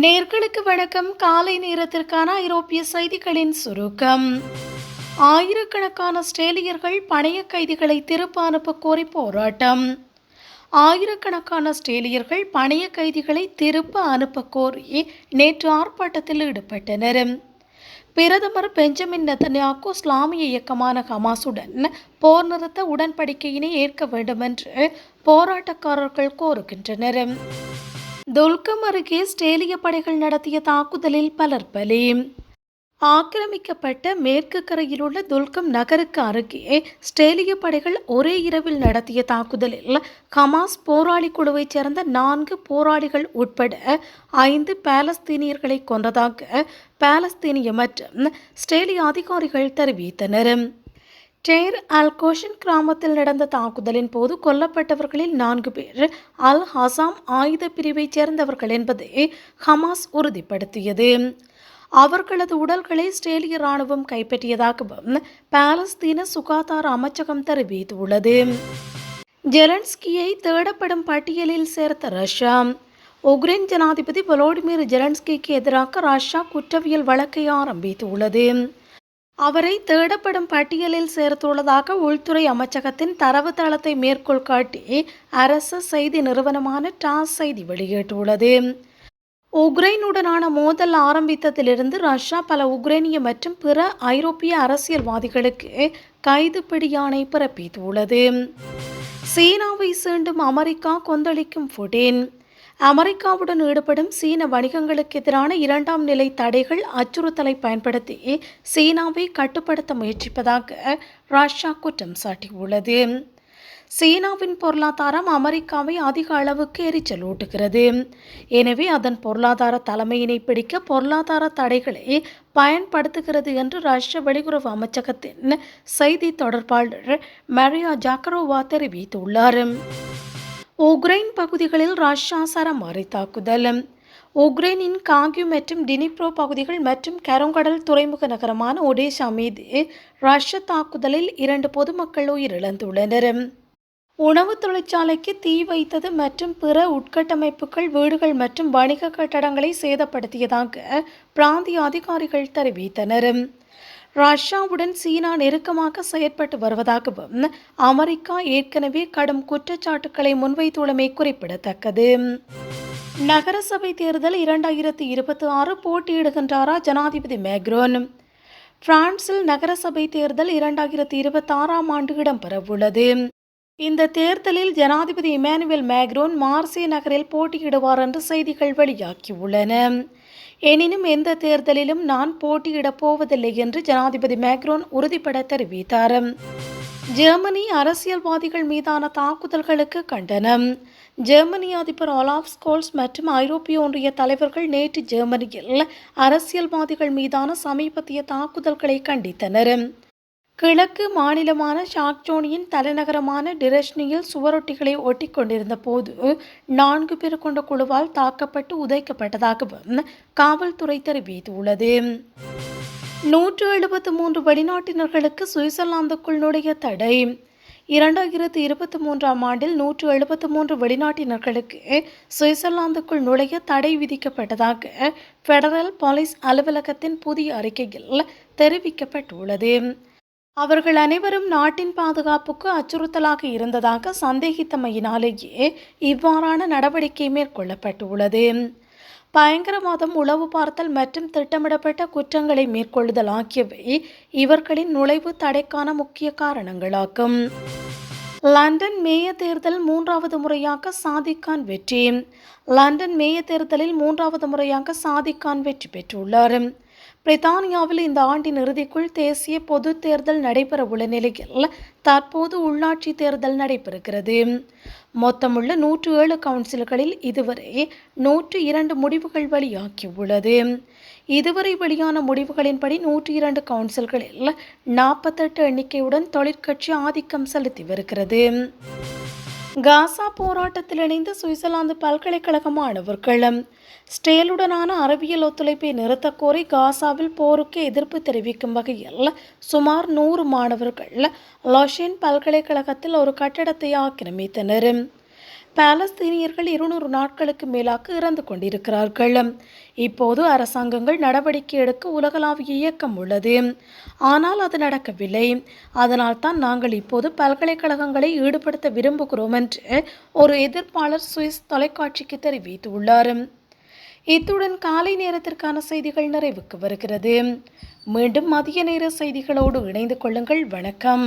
நேர்களுக்கு வணக்கம். காலை நேரத்திற்கான ஐரோப்பிய செய்திகளின் சுருக்கம். ஆயிரக்கணக்கான ஆஸ்திரேலியர்கள் பணைய கைதிகளை திருப்ப அனுப்ப கோரி போராட்டம். ஆயிரக்கணக்கான ஆஸ்திரேலியர்கள் பணைய கைதிகளை திருப்ப அனுப்ப கோரி நேற்று ஆர்ப்பாட்டத்தில் ஈடுபட்டனர். பிரதமர் பெஞ்சமின் நெத்தன்யாக்கு இஸ்லாமிய இயக்கமான ஹமாசுடன் போர் நிறுத்த உடன்படிக்கையினை ஏற்க வேண்டும் என்று போராட்டக்காரர்கள் கோருகின்றனர். துல்கம் அருகே ஸ்டேலிய படைகள் நடத்திய தாக்குதலில் பலர் பலி. ஆக்கிரமிக்கப்பட்ட மேற்கு கரையில் உள்ள துல்கம் நகருக்கு அருகே ஸ்டேலிய படைகள் ஒரே இரவில் நடத்திய தாக்குதலில் ஹமாஸ் போராளி குழுவைச் சேர்ந்த நான்கு போராளிகள் உட்பட ஐந்து பாலஸ்தீனியர்களை கொன்றதாக பாலஸ்தீனிய மற்றும் ஸ்டேலிய அதிகாரிகள் தெரிவித்தனர். டேர் அல்கோஷன் கிராமத்தில் நடந்த தாக்குதலின் போது கொல்லப்பட்டவர்களில் நான்கு பேர் அல் ஹசாம் ஆயுத பிரிவைச் சேர்ந்தவர்கள் என்பதை ஹமாஸ் உறுதிப்படுத்தியது. அவர்களது உடல்களை இஸ்ரேலிய ராணுவம் கைப்பற்றியதாகவும் பாலஸ்தீன சுகாதார அமைச்சகம் தெரிவித்துள்ளது. ஜெலன்ஸ்கியை தேடப்படும் பட்டியலில் சேர்த்த ரஷ்யா உக்ரைன் ஜனாதிபதி வலோடிமிர் ஜெலன்ஸ்கிக்கு எதிராக ரஷ்யா குற்றவியல் வழக்கை ஆரம்பித்துள்ளது. அவரை தேடப்படும் பட்டியலில் சேர்த்துள்ளதாக உள்துறை அமைச்சகத்தின் தரவுத்தளத்தை மேற்கோள் காட்டி அரசு செய்தி நிறுவனமான டாஸ் செய்தி வெளியிட்டுள்ளது. உக்ரைனுடனான மோதல் ஆரம்பித்ததிலிருந்து ரஷ்யா பல உக்ரைனிய மற்றும் பிற ஐரோப்பிய அரசியல்வாதிகளுக்கு கைதுப்பிடியாணை பிறப்பித்துள்ளது. சீனாவை சீண்டும் அமெரிக்கா கொந்தளிக்கும் புடின் அமெரிக்காவுடன் ஈடுபடும் சீன வணிகங்களுக்கு எதிரான இரண்டாம் நிலை தடைகள் அச்சுறுத்தலை பயன்படுத்தி சீனாவை கட்டுப்படுத்த முயற்சிப்பதாக ரஷ்யா குற்றம் சாட்டியுள்ளது. சீனாவின் பொருளாதாரம் அமெரிக்காவை அதிக அளவுக்கு எரிச்சல் ஊட்டுகிறது. எனவே அதன் பொருளாதார தலைமையினை பிடிக்க பொருளாதார தடைகளை பயன்படுத்துகிறது என்று ரஷ்ய வெளியுறவு அமைச்சகத்தின் செய்தி தொடர்பாளர் மரியா ஜாக்கரோவா தெரிவித்துள்ளார். உக்ரைன் பகுதிகளில் ரஷ்யா சரமாரி தாக்குதல். உக்ரைனின் காகியூ மற்றும் டினிப்ரோ பகுதிகள் மற்றும் கருங்கடல் துறைமுக நகரமான ஒடேஷா மீது ரஷ்ய தாக்குதலில் இரண்டு பொதுமக்கள் உயிரிழந்துள்ளனர். உணவு தொழிற்சாலைக்கு தீ வைத்தது மற்றும் பிற உட்கட்டமைப்புகள் வீடுகள் மற்றும் வணிக கட்டடங்களை சேதப்படுத்தியதாக பிராந்திய அதிகாரிகள் தெரிவித்தனர். ரஷ்யாவுடன் சீனா நெருக்கமாக செயற்பட்டு வருவதாகவும் அமெரிக்கா ஏற்கனவே கடும் குற்றச்சாட்டுக்களை முன்வைத்துள்ளமை குறிப்பிடத்தக்கது. நகரசபை தேர்தல் இரண்டாயிரத்தி இருபத்தி ஆறு போட்டியிடுகின்றாரா ஜனாதிபதி மேக்ரோன்? பிரான்சில் நகரசபை தேர்தல் இரண்டாயிரத்தி இருபத்தி ஆறாம் ஆண்டு இடம்பெறவுள்ளது. இந்த தேர்தலில் ஜனாதிபதி இமானுவேல் மேக்ரோன் மார்சே நகரில் போட்டியிடுவார் என்று செய்திகள் வெளியாகியுள்ளன. எனினும் எந்த தேர்தலிலும் நான் போட்டியிடப் போவதில்லை என்று ஜனாதிபதி மேக்ரோன் உறுதிபட தெரிவித்தார். ஜெர்மனி அரசியல்வாதிகள் மீதான தாக்குதல்களுக்கு கண்டனம். ஜெர்மனி அதிபர் ஒலாஃப் ஸ்கோல்ஸ் மற்றும் ஐரோப்பிய ஒன்றிய தலைவர்கள் நேற்று ஜெர்மனியில் அரசியல்வாதிகள் மீதான சமீபத்திய தாக்குதல்களை கண்டித்தனர். கிழக்கு மாநிலமான ஷாக்ஜோனியின் தலைநகரமான டிரஷ்னியில் சுவரொட்டிகளை ஒட்டி கொண்டிருந்த போது நான்கு பேர் கொண்ட குழுவால் தாக்கப்பட்டு உதைக்கப்பட்டதாகவும் காவல்துறை தெரிவித்துள்ளது. நூற்று எழுபத்து மூன்று வெளிநாட்டினர்களுக்கு சுவிட்சர்லாந்துக்குள் நுழைய தடை. இரண்டாயிரத்து இருபத்தி மூன்றாம் ஆண்டில் நூற்று எழுபத்து மூன்று வெளிநாட்டினர்களுக்கு சுவிட்சர்லாந்துக்குள் நுழைய தடை விதிக்கப்பட்டதாக ஃபெடரல் போலீஸ் அலுவலகத்தின் புதிய அறிக்கையில் தெரிவிக்கப்பட்டுள்ளது. அவர்கள் அனைவரும் நாட்டின் பாதுகாப்புக்கு அச்சுறுத்தலாக இருந்ததாக சந்தேகித்தமையினாலேயே இவ்வாறான நடவடிக்கை மேற்கொள்ளப்பட்டுள்ளது. பயங்கரவாதம் உளவு பார்த்தல் மற்றும் திட்டமிடப்பட்ட குற்றங்களை மேற்கொள்ளுதல் ஆகியவை இவர்களின் நுழைவு தடைக்கான முக்கிய காரணங்களாகும். லண்டன் மேய தேர்தல் மூன்றாவது முறையாக சாதிக்கான் வெற்றி. லண்டன் மேய தேர்தலில் மூன்றாவது முறையாக சாதிக்கான் வெற்றி பெற்றுள்ளார். பிரித்தானியாவில் இந்த ஆண்டின் இறுதிக்குள் தேசிய பொது தேர்தல் நடைபெற உள்ள நிலையில் தற்போது உள்ளாட்சி தேர்தல் நடைபெறுகிறது. மொத்தமுள்ள நூற்று ஏழு கவுன்சில்களில் இதுவரை நூற்று இரண்டு முடிவுகள் வெளியாகியுள்ளது. இதுவரை வெளியான முடிவுகளின்படி நூற்றி இரண்டு கவுன்சில்களில் நாற்பத்தெட்டு எண்ணிக்கையுடன் தொழிற்கட்சி ஆதிக்கம் செலுத்தி வருகிறது. காசா போராட்டத்தில் இணைந்த சுவிட்சர்லாந்து பல்கலைக்கழக மாணவர்களும் ஸ்டேலுடனான அறிவியல் ஒத்துழைப்பை நிறுத்தக்கோரி காசாவில் போருக்கு எதிர்ப்பு தெரிவிக்கும் வகையில் சுமார் நூறு மாணவர்கள் லொஷின் பல்கலைக்கழகத்தில் ஒரு கட்டடத்தை ஆக்கிரமித்தனர். பாலஸ்தீனியர்கள் இருநூறு நாட்களுக்கு மேலாக இறந்து கொண்டிருக்கிறார்கள். இப்போது அரசாங்கங்கள் நடவடிக்கை எடுக்க உலகளாவிய இயக்கம் உள்ளது. ஆனால் அது நடக்கவில்லை. அதனால் தான் நாங்கள் இப்போது பல்கலைக்கழகங்களை ஈடுபடுத்த விரும்புகிறோம் என்று ஒரு எதிர்ப்பாளர் சுவிஸ் தொலைக்காட்சிக்கு தெரிவித்துள்ளார். இத்துடன் காலை நேரத்திற்கான செய்திகள் நிறைவுக்கு வருகிறது. மீண்டும் மதிய நேர செய்திகளோடு இணைந்து கொள்ளுங்கள். வணக்கம்.